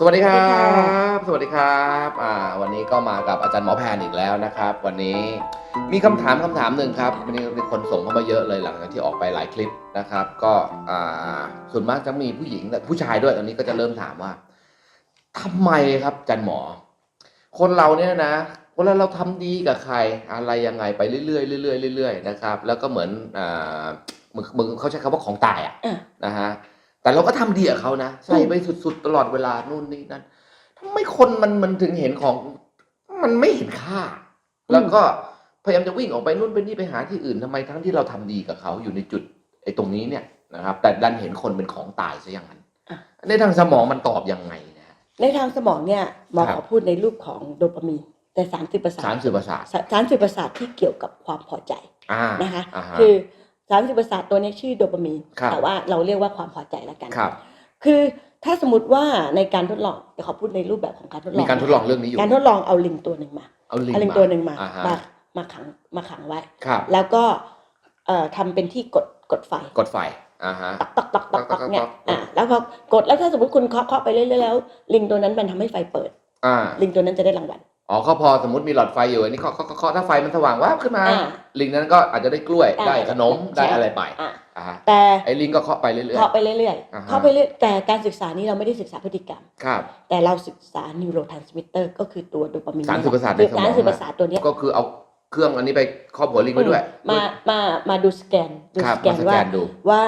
สวัสดีครัสวัสดีค่ะบสวัสดีครับ อ่า วันนี้ก็มากับอาจารย์หมอแพนอีกแล้วนะครับ วันนี้มีคำถามคำถามหนึ่งครับวันนี้มีคนส่งเข้ามาเยอะเลยหลังจากที่ออกไปหลายคลิปนะครับ ก็อ่าส่วนมากจะมีผู้หญิงและผู้ชายด้วยตอนนี้ก็จะเริ่มถามว่าทำไมครับอาจารย์หมอ คนเราเนี่ยนะเวลาเราทำดีกับใครอะไรยังไงไปเรื่อยๆเรื่อยๆเรื่อยๆนะครับ แล้วก็เหมือนอ่ามึงมึงเขาใช้คำว่าของตายอะอะนะฮะ แต่เราก็ทำดีกับเขานะใส่ไปสุดๆตลอดเวลานู่นนี่นั่นทำไมคนมันมันถึงเห็นของ มันไม่เห็นค่า แล้วก็พยายามจะวิ่งออกไปนู่นไปนี่ไปหาที่อื่นทำไมทั้งที่เราทำดีกับเขาอยู่ในจุดไอ้ตรงนี้เนี่ยนะครับ แต่ดันเห็นคนเป็นของตายซะอย่างนั้นอะในทางสมองมันตอบยังไงนะฮะในทางสมองเนี่ยหมอครับขอพูดในรูปของโดปามีนแต่สารสื่อประสาสาทรสื่อประสาทสารสื่อประสาทที่เกี่ยวกับความพอใจอ่านะคะอ่าฮะคือ สารสื่อประสาทตัวนี้ชื่อโดปามีนครับ แต่ว่าเราเรียกว่าความพอใจแล้วกัน ครับ คือถ้าสมมติว่าในการทดลองเดี๋ยวขอพูดในรูปแบบของการทดลองมีการทดลองเรื่องนี้อยู่ การทดลองเอาลิงตัวหนึ่งมาเอาลิงเอาลิงมาตัวหนึ่งมาอ่าฮะมามาขังมาขังไว้ ครับ แล้วก็เอ่อทำเป็นที่กดกดไฟกดไฟอ่าฮะ ตอกตอกตอกตอกเนี่ยตอกตอกตอกอะแล้วพอกดแล้วถ้าสมมติคุณเคาะเคาะไปเรื่อยๆแล้ว ลิงตัวนั้นมันทำให้ไฟเปิด อ่า ลิงตัวนั้นจะได้รางวัล อ๋อก็พอสมมติมีหลอดไฟอยู่อันนี้เคาะเคาะเคาะเคาะถ้าไฟมันสว่างว่าบขึ้นมา อ่าลิงนั้นก็อาจจะได้กล้วยได้ได้ขนมใช่ ได้อะไรไปอะอ่าฮะแต่ไอ้ลิงก็เคาะไปเรื่อย เคาะไปเรื่อยอ่าฮะๆเคาะไปเรื่อยแต่การศึกษานี้เราไม่ได้ศึกษาพฤติกรรม ๆ ครับ แต่เราศึกษา neurotransmitter ก็คือตัวโดปามีนสารสื่อประสาทในคือสมอง สารสื่อประสาทตัวเนี้ยก็คือเอาเครื่องอันนี้ไปครอบหัวลิงไว้ด้วยมามามาดูสแกนดูครับสแกมานสแกว่านดู ว่า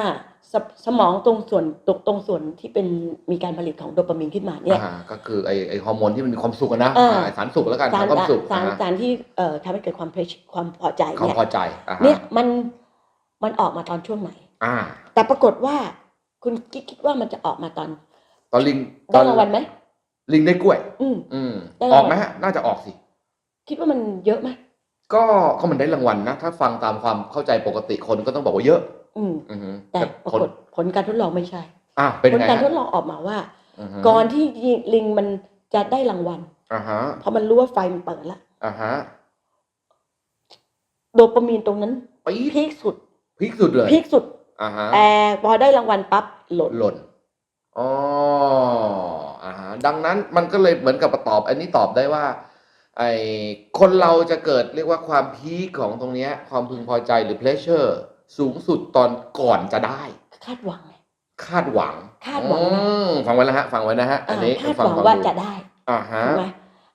สสมองตรงส่วนตรงตรงส่วนที่เป็นมีการผลิตของโดปามีนขึ้นมาเนี่ยอ่าก็คือไอ้ไอ้ฮอร์โมนที่มันมีความสุขอะนะอ่า อ่าสารสุขแล้วกันสารสารความสุขสารอ่าสารที่เอ่อทำให้เกิดความเพลชความพอใจความเนี่ยพอใจอ่าฮะเนี่ยมันมันออกมาตอนช่วงไหน อ่า แต่ปรากฏว่าคุณกิ๊กคิดว่ามันจะออกมาตอนตอนลิงตได้อนรางวัลไหมลิงได้กล้วย อืม อืมได้อรางวัลอกไหมฮะน่าจะออกสิ คิดว่ามันเยอะไหมก็ก็มันได้รางวัลนะ ถ้าฟังตามความเข้าใจปกติคนก็ต้องบอกว่าเยอะ อืมอือฮึแต่ปราคนกฏผลการทดลองไม่ใช่ อะเป็นผลไงการทฮะดลองออกมาว่า อือฮึก่อนที่ลิงมันจะได้รางวัลอ่าฮะพอมันรู้ว่าไฟมันเปิดแล้วอ่าฮะโดปามีนตรงนั้นปี๊ดพีคสุดพีคสุดเลยพีคสุด อ่าฮะแต่พอได้รางวัลปั๊บหล่นหล่นอ๋ออ่าฮะดังนั้นมันก็เลยเหมือนกับตอบ อันนี้ตอบได้ว่า ไอคนเราจะเกิดเรียกว่าความพีคของตรงเนี้ย ความพึงพอใจหรือ pleasure สูงสุดตอนก่อนจะได้ คาดหวังไงคาดหวังคาดหวังนะอืมฟังไว้แล้วฮะ ฟังไว้นะฮะ อันนี้อ่าคาดฟัหวังฟัว่าดูจะได้อ่าฮะถูกไหม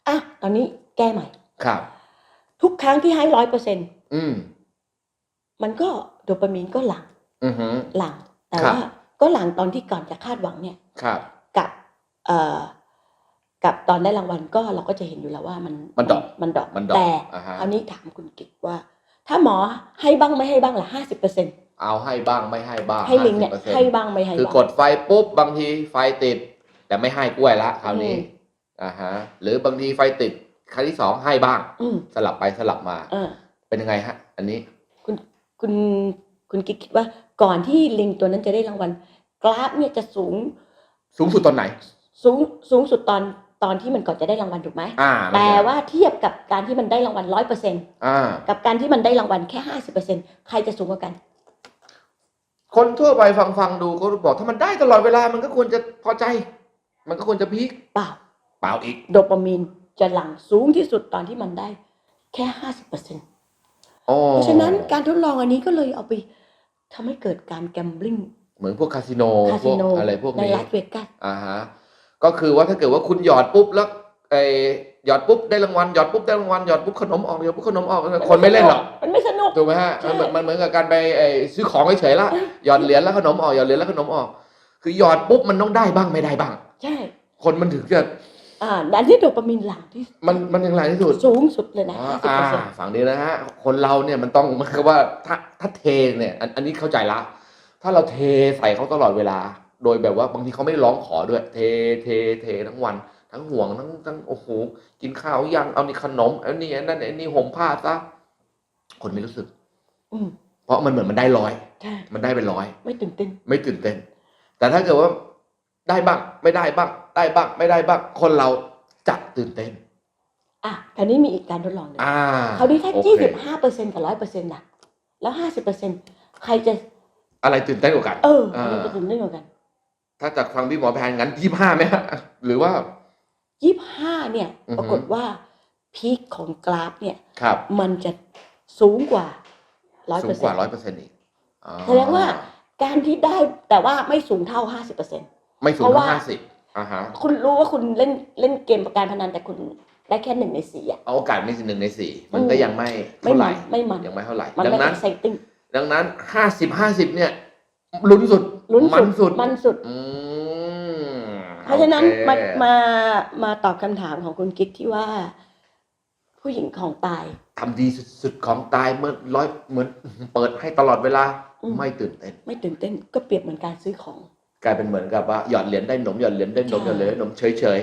อะตอนนี้แก้ใหม่ ครับ ทุกครั้งที่ให้ร้อยเปอร์เซ็นอืมมันก็โดปามีนก็หลั่งอือฮึหลั่งแต่ครับว่าก็หลั่งตอนที่ก่อนจะคาดหวังเนี่ยครับ กับเอ่อกับตอนได้รางวัลก็เราก็จะเห็นอยู่แล้วว่ามันมันดรอปมันดรอปมันดรอปแต่อ่าฮะคราวนี้ถามคุณกิตว่า ถ้าหมอให้บ้างไม่ให้บ้างละห้าสิบเปอร์เซ็นต์เอาให้บ้างไม่ให้บ้างให้ลิงเนี่ย50%ให้บ้างไม่ให้คือบ้าง กดไฟปุ๊บบางทีไฟติด แต่ไม่ให้กล้วยละคราวนี้อืม อ่าฮะหรือบางทีไฟติดครั้งที่สองให้บ้าง อืมสลับไปสลับมา เออ เป็นยังไงฮะ อันนี้ คุณคุณคุณกิ๊กคิดว่าก่อนที่ลิงตัวนั้นจะได้รางวัล กราฟเนี่ยจะสูงสูงสุดตอนไหน สูงสูงสุดตอน ตอนที่มันก่อนจะได้รางวัลถูกไหมอ่าแต่ว่าเทียบกับการที่มันได้รางวัลร้อยเปอร์เซ็นอ่ากับการที่มันได้รางวัลแค่ห้าสิบเปอร์เซ็นใครจะสูงกว่ากัน คนทั่วไปฟังฟังดูเขาบอกถ้ามันได้ตลอดเวลามันก็ควรจะพอใจ มันก็ควรจะพีคเปล่าเปล่าอีก โดปามีนจะหลั่งสูงที่สุดตอนที่มันได้แค่ห้าสิบเปอร์เซ็นอ๋อเพราะฉะนั้นการทดลองอันนี้ก็เลยเอาไปทำให้เกิดการแกมบลิ n งเหมือนพวกคาสิโนคาพสิวกโนอะไรพวกในนี้ลาสเวกัสอ่าฮะ ก็คือว่าถ้าเกิดว่าคุณหยอดปุ๊บแล้วไอหยอดปุ๊บได้รางวัลหยอดปุ๊บได้รางวัลหยอดปุ๊บขนมออกหยอดปุ๊บขนมออกคนไม่เล่นหรอกมันไม่สนุกถูกไหมฮะใช่มันเหมือนมันเหมือนกับการไปไอซื้อของเฉยๆละหยอดเหรียญแล้วขนมออกหยอดเหรียญแล้วขนมออก คือหยอดปุ๊บมันต้องได้บ้างไม่ได้บ้าง ใช่ คนมันถึงจะอ่าดันที่โดปามีนหลั่งที่มันมันยังไงที่สุดสูงสุดเลยนะอ่าห้าสิบอ่าเปอร์เซ็นต์ฝั่งนี้นะฮะคนเราเนี่ยมันต้องมันคือว่าถ้าถ้าเทเนี่ย อันอันนี้เข้าใจละ ถ้าเราเทใส่เขาตลอดเวลา โดยแบบว่าบางทีเขาไม่ได้ร้องขอด้วย เทเทเททั้งวัน ทั้งห่วงทั้งทั้งโอ้โหกินข้าวยังเอานี่ขนมเอานี่อันนั่นอันนี่ห่มผ้าซะคนไม่รู้สึกอืมเพราะมันเหมือนมันได้ร้อยใช่มันได้เป็นร้อย ไม่ตื่นเต้น ไม่ตื่นเต้น แต่ถ้าเกิดว่าได้บ้าง ไม่ได้บ้าง ได้บ้าง ไม่ได้บ้าง คนเราจะตื่นเต้น อะคราวนี้มีอีกการทดลองหนึ่งอ่าคราวนี้ถ้าโอเคยี่สิบห้าเปอร์เซ็นต์กับร้อยเปอร์เซ็นต์นะแล้วห้าสิบเปอร์เซ็นต์ใครจะ อะไรตื่นเต้นกว่ากัน เอออ่ามันจะตื่นเต้นกว่ากัน ถ้าจากฟังพี่หมอแพนงั้นยี่ห้าไหมฮะหรือว่ายี่ห้าเนี่ยอือฮึปรากฏว่าพีคของกราฟเนี่ยครับมันจะสูงกว่าร้อยสูเปองร์กเซ็นว่าต์ร้อยเปอร์เซ็นต์อีกอ๋อแสดงว่าการที่ได้แต่ว่าไม่สูงเท่าห้าสิบเปอร์เซ็นต์ไม่สูงเพราะว่าเท่าห้าสิบอ่าฮะคุณรู้ว่าคุณเล่นเล่นเกมการพนันแต่คุณได้แค่หนึ่งในสี่อะเอาโอกาสไม่ถึงหนึ่งในสี่มันอืมก็ยังไม่ไม่เท่าไหมัร่นไม่มันยังไม่เท่าไหร่มันดังไม่นั้น exciting ดังนั้นห้าสิบห้าสิบเนี่ยลุ้นสุด ลุ้นมันสุสุดดมันสุด อืมเพราะฉะนั้นโอเคมามามาตอบคำถามของคุณกิ๊กที่ว่า ผู้หญิงของตาย ทำดีสุดๆของตายเมื่อร้อยเหมือนเปิดให้ตลอดเวลา อืม ไม่ตื่นเต้น ไม่ตื่นเต้นก็เปรียบเหมือนการซื้อของ กลายเป็นเหมือนกับว่าหยอดเหรียญได้หนมหยอดเหรียญได้หนมใช่ หยอดเหรียญได้หนมเฉยใช่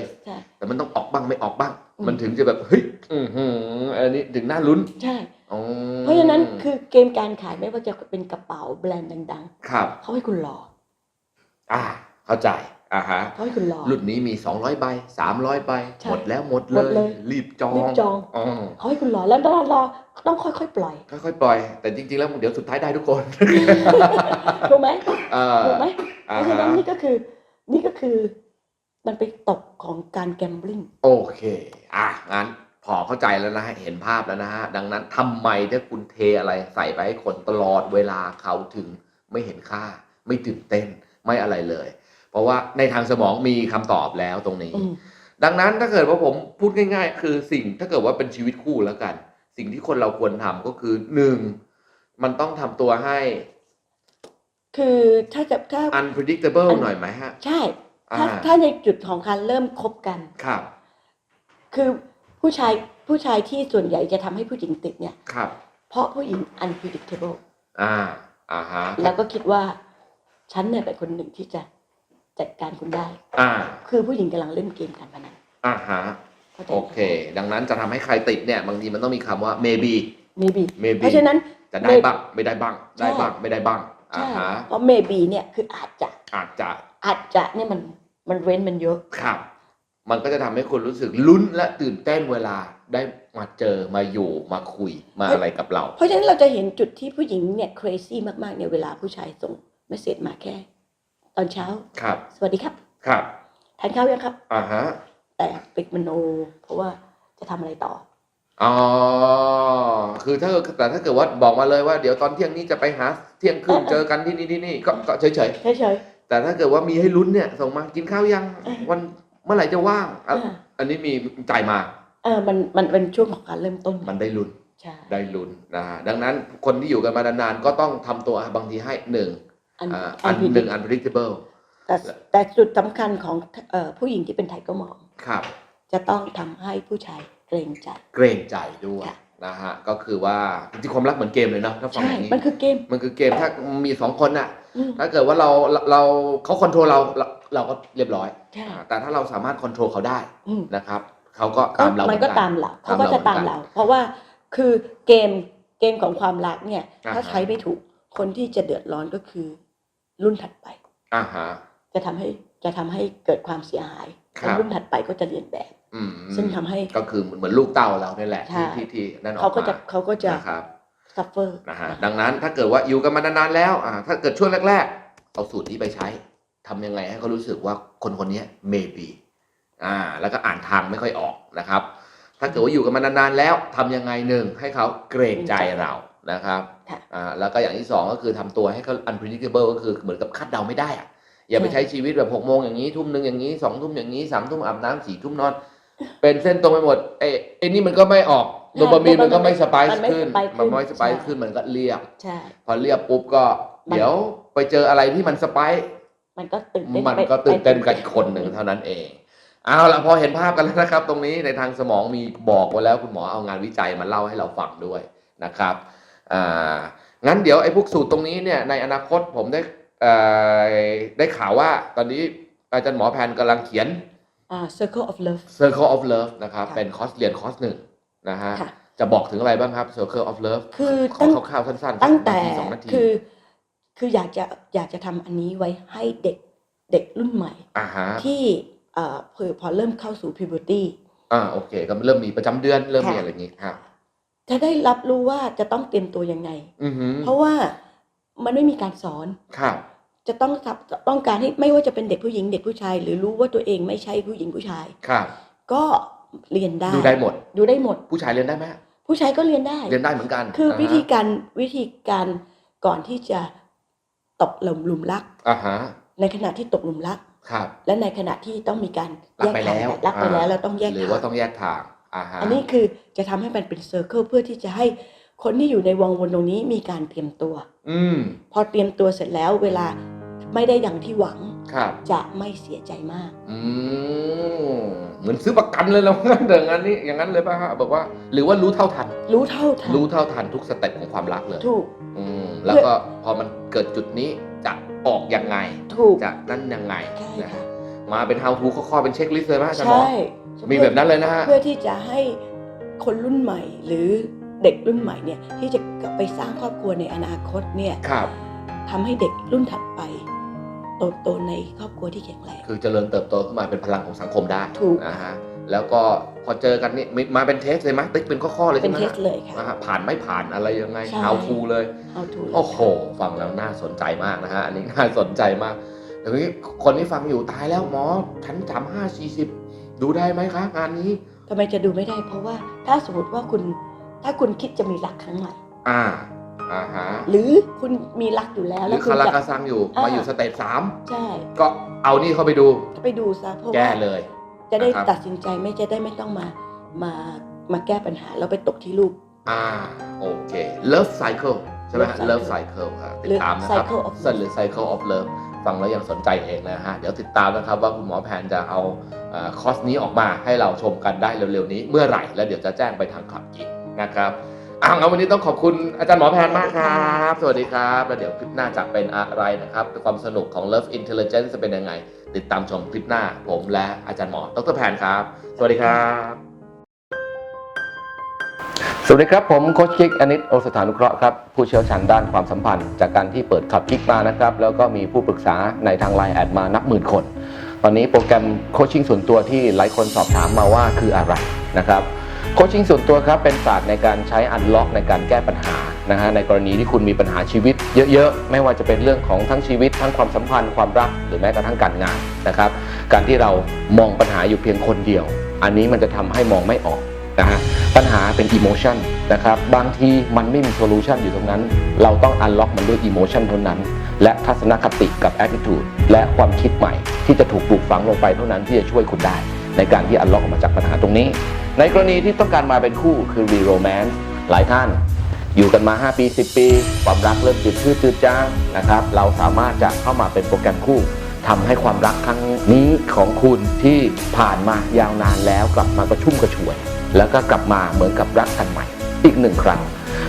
ๆแต่มันต้องออกบ้างไม่ออกบ้าง อืม มันถึงจะแบบเฮ้ยอือหืออันนี้ถึงน่าลุ้นใช่ อ๋อเพราะฉะนั้นคือเกมการขายไม่ว่าจะเป็นกระเป๋าแบรนด์ดังครับ ๆเขาให้คุณรอ อ่า เข้าใจอ่าฮะเขาให้คุณรอ รุ่นนี้มี 200ใบ300ใบใช่หมดแล้วหมดหมดเลเลย ย รีบจองรีบจองอ๋อเขาให้คุณรอแล้วต้องรอต้องค่อยๆปล่อยค่อยๆปล่อย แต่จริงๆแล้วเดี๋ยวสุดท้ายได้ทุกคนถูกไหมเออถูกไหมเพอ่าราะฉะนั้นฮะนี่ก็คือ นี่ก็คือ มันไปตกของการแกมบลิงโอเค อะงั้นพอเข้าใจแล้วนะฮะเห็นภาพแล้วนะฮะ ดังนั้นทำไมถ้าคุณเทอะไรใส่ไปให้คนตลอดเวลาเขาถึงไม่เห็นค่า ไม่ตื่นเต้น ไม่อะไรเลย เพราะว่าในทางสมองมีคำตอบแล้วตรงนี้อืมดังนั้นถ้าเกิดว่าผมพูดง่าย ๆ คือสิ่งถ้าเกิดว่าเป็นชีวิตคู่แล้วกัน สิ่งที่คนเราควรทำก็คือหนึ่งมันต้องทำตัวให้ คือถ้าจะถ้า unpredictable อันหน่อยไหมฮะ ใช่ถ้าอ่าถ้าในจุดของการเริ่มคบกันครับ คือผู้ชายผู้ชายที่ส่วนใหญ่จะทำให้ผู้หญิงติดเนี่ยครับ เพราะผู้หญิง unpredictable อ่าอ่าฮะแล้วก็คิดว่า ฉันเนี่ยเป็นคนหนึ่งที่จะจัดการคุณได้ อ่า คือผู้หญิงกำลังเล่นเกมการพนันอ่าฮะข้าใจโอไหมเค ดังนั้นจะทำให้ใครติดเนี่ย บางทีมันต้องมีคำว่า maybe maybe maybe เพราะฉะนั้น จะได้ maybe บ้าง ไม่ได้บ้าง ได้บ้าง ไม่ได้บ้าง อ่าใช่ฮะ เพราะ maybe เนี่ยคืออาจจะอาจจะ อาจจะเนี่ยมันมันเว้นมันเยอะ ครับ มันก็จะทำให้คุณรู้สึกลุ้นและตื่นเต้นเวลาได้มาเจอ มาอยู่ มาคุย มาอะไรกับเรา เพราะฉะนั้นเราจะเห็นจุดที่ผู้หญิงเนี่ย crazy มากๆเนี่ยเวลาผู้ชายส่งเมสเซจมาแค่ ตอนเช้า ครับ สวัสดีครับ ครับทานข้าวยังครับ อ่าฮะ แต่ปิดมโน เพราะว่าจะทำอะไรต่อ อ๋อ คือถ้าแต่ถ้าเกิดว่าบอกมาเลยว่าเดี๋ยวตอนเที่ยงนี้จะไปหาเที่ยงคืนเออ เจอกันที่นี่ที่นี่ก็ก็เฉยเฉยเฉยๆ แต่ถ้าเกิดว่ามีให้ลุ้นเนี่ย ส่งมากินข้าวยังเออวันเมื่อไหร่จะว่างๆอะอ่าอันนี้มีจ่ายมา เออมันมันเป็นช่วงของการเริ่มต้นมันได้ลุ้น ใช่ ได้ลุ้นนะฮะดังนั้นคนที่อยู่กันมานานๆ ก็ต้องทำตัวบางทีให้หนึ่ง อันอ่าอัอันนผิดหนึ่ง unpredictable แต่แต่จุดสำคัญของเอ่อผู้หญิงที่เป็นไทเกอร์มอมครับ จะต้องทำให้ผู้ชายเกรงใจ เกรงใจด้วยค่ะนะฮะก็คือว่าจริงๆความรักเหมือนเกมเลยเนาะถ้าฟังใช่อย่างนี้มันคือเกมมันคือเกมถ้ามีสองคนน่ะอืมถ้าเกิดว่าเราเราเราเขาคอนโทรลเราเราเราก็เรียบร้อยใช่อ่าแต่ถ้าเราสามารถคอนโทรลเขาได้อืมนะครับเขาก็ตามเรามันก็หอตามเราตาเขามก็เราจะตามเหมือนกันเรา เพราะว่าคือเกมเกมของความรักเนี่ยอ่าฮะถ้าใช้ไม่ถูกคนที่จะเดือดร้อนก็คือ รุ่นถัดไปอ่าฮะจะทำให้จะทำให้เกิดความเสียหายครับแล้วรุ่นถัดไปก็จะเรียนแบบอืมซึ่งทำให้ก็คือเหมือนเหมือนลูกเต้าเราเนี่ยแหละใช่ที่ที่ที่นั่นออกเขาก็จะมาเขาก็จะนะครับ suffer นะฮะดังนั้นถ้าเกิดว่าอยู่กันมานานๆแล้วอ่าถ้าเกิดช่วงแรก ๆ เอาสูตรนี้ไปใช้ทำยังไงให้เขารู้สึกว่าคนคนนี้ maybe อ่าแล้วก็อ่านทางไม่ค่อยออกนะครับ ถ้าเกิดว่าอยู่กันมานานๆแล้วทำยังไงหนึ่งให้เขาเกรงใจเรา นะครับค่ะอ่าแล้วก็อย่างที่สองก็คือทำตัวให้เขา unpredictable ก็คือเหมือนกับคาดเดาไม่ได้อะอย่าไปใช่ใช้ชีวิตแบบหกโมงอย่างนี้ทุ่มหนึ่งอย่างนี้สองทุ่มอย่างนี้สามทุ่มอาบน้ำสี่ทุ่มนอน เป็นเส้นตรงไปหมดเอ้ยไอ้นี่มันก็ไม่ออกโดปามีนมันก็ไม่สไปมันซ์ไม่ขึ้น spike มันไม่ขึ้นสไปซ์ใช่ขึ้นมันก็เรียบใช่พอเรียบปุ๊บก็มันเดี๋ยวไปเจออะไรที่มันสไปซ์มันก็ตื่นเต้นมันไปก็ตื่นเต้นไปกับอีกคนหนึ่งเท่านั้นเองเอาละพอเห็นภาพกันแล้วนะครับ ตรงนี้ในทางสมองมีบอกไว้แล้วคุณหมอเอางานวิจัยมาเล่าให้เราฟังด้วยนะครับ อ่างั้นเดี๋ยวไอ้พวกสูตรตรงนี้เนี่ยในอนาคตผมได้เอ่อได้ข่าวว่าตอนนี้อาจารย์หมอแพนกำลังเขียนอ่า circle of love Circle of Love นะครับค่ะเป็นคอร์สเรียนคอร์สหนึ่งนะฮะค่ะจะบอกถึงอะไรบ้างครับ Circle of Love คือขตั้องคร่าวๆสั้นๆตั้งแต่นาทีสองนาทีคือคืออยากจะอยากจะทำอันนี้ไว้ให้เด็กเด็กรุ่นใหม่อ่าฮะที่เอ่อเผื่อพอเริ่มเข้าสู่ puberty อ่าโอเค ก็เริ่มมีประจำเดือนเริ่มมีค่ะอะไรอย่างงี้ครับ จะได้รับรู้ว่าจะต้องเตรียมตัวยังไง อือหือเพราะว่ามันไม่มีการสอน ครับจะต้องทับต้องการให้ไม่ว่าจะเป็นเด็กผู้หญิงเด็กผู้ชาย หรือรู้ว่าตัวเองไม่ใช่ผู้หญิงผู้ชาย ครับ ก็เรียนได้ดูได้หมด ดูได้หมด ผู้ชายเรียนได้ไหมผู้ชายก็เรียนได้ เรียนได้เหมือนกันคือฮะวิธีการวิธีการก่อนที่จะตกหลุมหลุมรัก อ่าฮะในขณะที่ตกหลุมรัก ครับ และในขณะที่ต้องมีการรักแยกไปทางแล้วรักไปแล้วอ่าแล้วต้องแยกหรือทางว่าต้องแยกทาง อ่าฮะอันนี้คือจะทำให้มันเป็นเซอร์เคิลเพื่อที่จะให้คนที่อยู่ในวงวนตรงนี้มีการเตรียมตัว อืมพอเตรียมตัวเสร็จแล้วเวลาไม่ได้อย่างที่หวังครับจะไม่เสียใจมากอืมเหมือนซื้อประกันเลยแล้วงั้นอย่างนั้นนี่อย่างนั้นเลยป่ะฮะบอกว่า หรือว่ารู้เท่าทัน รู้เท่าทันรู้เท่าทันทุกสเต็ปของความรักเลยถูกอืมแล้วก็พอมันเกิดจุดนี้จะออกยังไงถูกจะนั่นยังไงใช่นะค่ะฮะมาเป็น how to ข้อๆเป็นเช็คลิสต์เลยไหมอาจารย์หมอใช่ มีแบบนั้นเลยนะฮะ เพื่อที่จะให้คนรุ่นใหม่หรือเด็กรุ่นใหม่เนี่ยที่จะกลับไปสร้างครอบครัวในอนาคตเนี่ยครับทำให้เด็กรุ่นถัดไปโตโตในครอบครัวที่แข็งแรงคือเจริญเติบโตขึ้นมาเป็นพลังของสังคมได้ถูกนะฮะแล้วก็พอเจอกันนี่มีมาเป็นเทสเลยไหมติ๊กเป็นข้อๆเลยเป็ใช่นไหมเทสเลยค่ะนะฮะผ่านไม่ผ่านอะไรยังไงใช่ how to เลยเอาถูกโอ้โหฟังแล้วน่าสนใจมากนะฮะอันนี้น่าสนใจมากเดี๋ยวนี้คนที่ฟังอยู่ตายแล้วหมอชั้นจำห้าสี่สิบ ดูได้ไหมคะงานนี้ทำไมจะดูไม่ได้ เพราะว่าถ้าสมมติว่าคุณถ้าคุณคิดจะมีรักครั้งใหม่ อ่าอ่าฮะหรือคุณมีรักอยู่แล้วหรืแล้อวคุคาณราจะ คาซังอยู่อ่าม มาอยู่สเตจสามใช่ก็เอานี่เข้าไปดูไปดูซะเพราะแก้ว่าเลย จะได้นะครับ ตัดสินใจไม่จะได้ไม่ต้องมามามาแก้ปัญหาแล้วไปตกที่ลูก อ่าโอเค Love Cycle ใช่ไหมฮะ Love Love Cycle Cycle ครับหติรืดอตามนะครับ Cycle of สั้นหรือ Cycle of Love ฟังแล้วยังสนใจเองนะฮะ เดี๋ยวติดตามนะครับว่าคุณหมอแพนจะเอาอคอร์สนี้ออกมาให้เราชมกันได้เร็วๆนี้เมื่อไหร่ แล้วเดี๋ยวจะแจ้งไปทางขับอีกนะครับอ้าวงั้นวันนี้ต้องขอบคุณอาจารย์หมอแพนมากครับ สวัสดีครับ แล้วเดี๋ยวคลิปหน้าจะเป็นอะไรนะครับ ความสนุกของ Love Intelligence จะเป็นยังไง ติดตามชมคลิปหน้าผมและอาจารย์หมอ ดรแพนครับ สวัสดีครับ สวัสดีครับ ผมโคชคิกอนิตโอสถานุเคราะห์ครับผู้เชี่ยวชาญด้านความสัมพันธ์ จากการที่เปิดขับคิกมานะครับ แล้วก็มีผู้ปรึกษาในทางไลน์แอดมานับหมื่นคน ตอนนี้โปรแกรมโคชชิ่งส่วนตัวที่หลายคนสอบถามมาว่าคืออะไรนะครับโคชชิ่งส่วนตัวครับเป็นศาสตร์ในการใช้อันล็อกในการแก้ปัญหานะฮะในกรณีที่คุณมีปัญหาชีวิต เยอะๆ ไม่ว่าจะเป็นเรื่องของทั้งชีวิต ทั้งความสัมพันธ์ความรักหรือแม้กระทั่งการงานนะครับ การที่เรามองปัญหาอยู่เพียงคนเดียว อันนี้มันจะทำให้มองไม่ออก นะฮะปัญหาเป็นอิโมชันนะครับบางทีมันไม่มีโซลูชันอยู่ตรงนั้น เราต้องอันล็อกมันด้วยอิโมชันเท่านั้น และทัศนคติกับ attitude และความคิดใหม่ ที่จะถูกปลูกฝังลงไปเท่านั้นที่จะช่วยคุณได้ ในการที่อันล็อกออกมาจากปัญหาตรงนี้ ในกรณีที่ต้องการมาเป็นคู่คือ re romance หลายท่าน อยู่กันมา 5 ปี 10 ปี ความรักเริ่มจืดชืดจืดจางนะครับเราสามารถจะเข้ามาเป็นโปรแกรมคู่ทำให้ความรักครั้งนี้ของคุณที่ผ่านมายาวนานแล้วกลับมากระชุ่มกระชวย แล้วก็กลับมาเหมือนกับรักกันใหม่ อีกหนึ่งครั้ง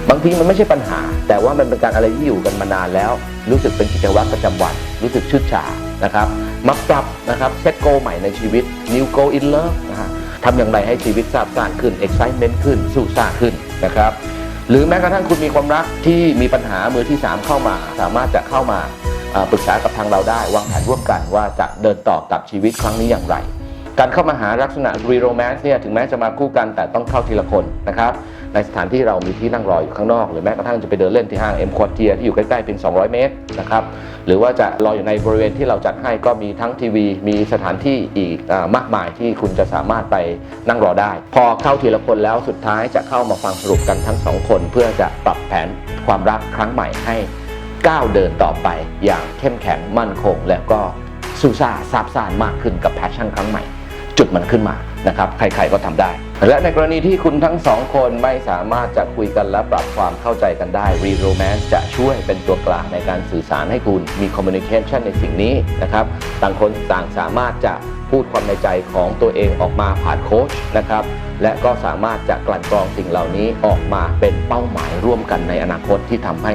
บางทีมันไม่ใช่ปัญหา แต่ว่ามันเป็นการอะไรที่อยู่กันมานานแล้ว รู้สึกเป็นกิจวัตรประจำวัน รู้สึกชืดฉานะครับมักปรับนะครับเซตโกใหม่ในชีวิต new go in love นะฮะทำอย่างไรให้ชีวิตซาบซ่านขึ้น excitement ขึ้นสู้ซ่าขึ้นนะครับหรือแม้กระทั่งคุณมีความรักที่มีปัญหามือที่ 3 เข้ามา สามารถจะเข้ามาปรึกษากับทางเราได้ วางแผนร่วมกันว่าจะเดินต่อกับชีวิตครั้งนี้อย่างไร การเข้ามาหาลักษณะ re romance เนี่ยถึงแม้จะมาคู่กันแต่ต้องเข้าทีละคนนะครับในสถานที่เรามีที่นั่งรออยู่ข้างนอกหรือแม้กระทั่งจะไปเดินเล่นที่ห้าง M Quartier ที่อยู่ใกล้ๆเพียง200 เมตรนะครับหรือว่าจะรออยู่ในบริเวณที่เราจัดให้ก็มีทั้งทีวี มีสถานที่อีกอมากมายที่คุณจะสามารถไปนั่งรอได้ พอเข้าทีละคนแล้วสุดท้ายจะเข้ามาฟังสรุปกันทั้งสองคน เพื่อจะปรับแผนความรักครั้งใหม่ให้ก้าวเดินต่อไปอย่างเข้มแข็งมั่นคง แล้วก็สู้ซ่าซาบซ่านมากขึ้นกับแพชชั่นครั้งใหม่ จุดมันขึ้นมานะครับใครๆก็ทำได้ และในกรณีที่คุณทั้งสองคนไม่สามารถจะคุยกันและปรับความเข้าใจกันได้ Re Romance จะช่วยเป็นตัวกลางในการสื่อสารให้คุณมี Communication ในสิ่งนี้นะครับต่างคนต่างสามารถจะพูดความในใจของตัวเองออกมาผ่านโค้ชนะครับและก็สามารถจะกลั่นกรองสิ่งเหล่านี้ออกมาเป็นเป้าหมายร่วมกันในอนาคตที่ทำให้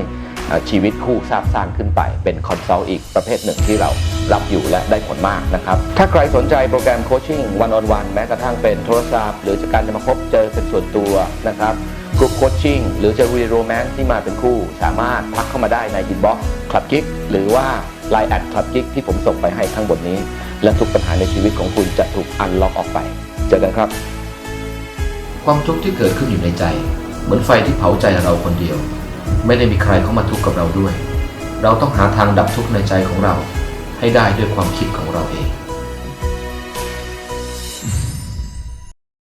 ชีวิตคู่ซาบซ่านขึ้นไปเป็นคอนซัลท์อีกประเภทหนึ่งที่เรา รับอยู่และได้ผลมากนะครับ ถ้าใครสนใจโปรแกรมโคชชิ่งวันออนวันแม้กระทั่งเป็นโทรศัพท์ หรือจะการจะมาพบเจอเป็นส่วนตัวนะครับกลุ่มโคชชิ่งหรือจะรีโรแมนที่มาเป็นคู่ สามารถทักเข้ามาได้ในอินบ็อกซ์คลับกิ๊กหรือว่า Line แอดคลับกิ๊กที่ผมส่งไปให้ข้างบนนี้ และทุกปัญหาในชีวิตของคุณจะถูกอันล็อกออกไป เจอกันครับ ความทุกข์ที่เกิดขึ้นอยู่ในใจ เหมือนไฟที่เผาใจเราคนเดียว ไม่ได้มีใครเข้ามาทุกข์กับเราด้วย เราต้องหาทางดับทุกข์ในใจของเรา ให้ได้ด้วยความคิดของเราเอง